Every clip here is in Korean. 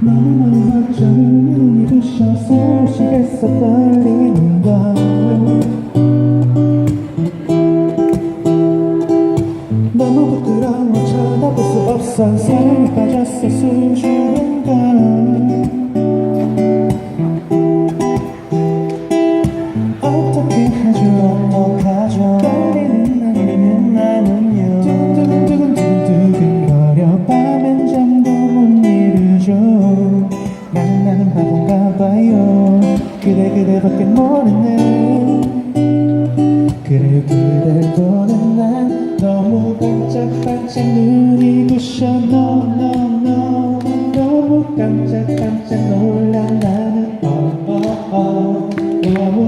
너무 어쩌면 눈이 부셔서 시겠어 떨리는 걸 사랑에 빠졌어 수줍은 걸 어떻게 하죠 어떡하죠? 떨리는 나는 나는요. 두근두근 두근두근거려 밤엔 잠도 못 이루죠. 난 나는 바본가 봐요. 그대 그대밖에 모르는. 그래요 그댈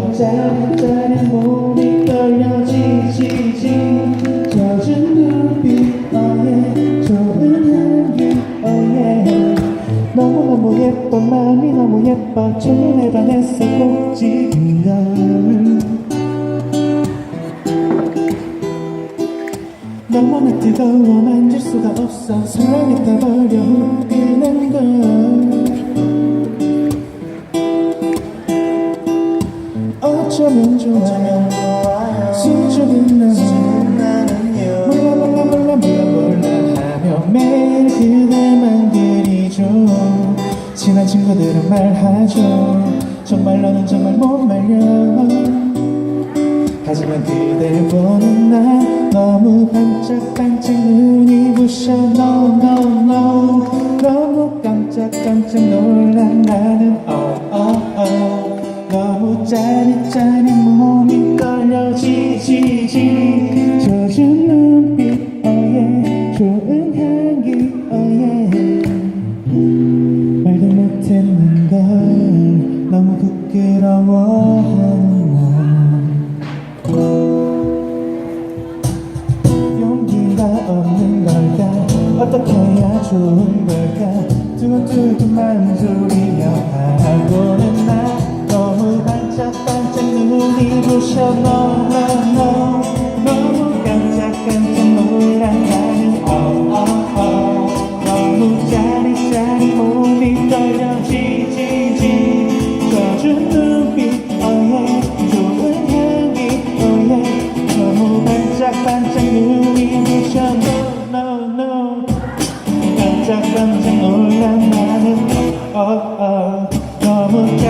너무 짜릿짜릿 몸이 떨려 지지지. 젖은 눈빛 yeah 좋은 향기 yeah 너무너무 예뻐 마음이 너무 예뻐. 첫눈에 반했어 꼭 지금 널 너무나 뜨거워 만질 수가 없어. 사랑에 타버려 후끈한 걸 매일 그대만 그리죠. 친한 친구들은 말하죠. 정말 너는 정말 못 말려. 하지만 그댈 보는 난 너무 반짝반짝 눈이 부셔. No no no. 너무 깜짝깜짝 놀라 어떻게 해야 좋은 걸까? 두근두근 맘소리며 바라보는 나 너무 반짝반짝 눈이 부셔. no 살짝 깜짝 놀란 나는 oh, oh, 너무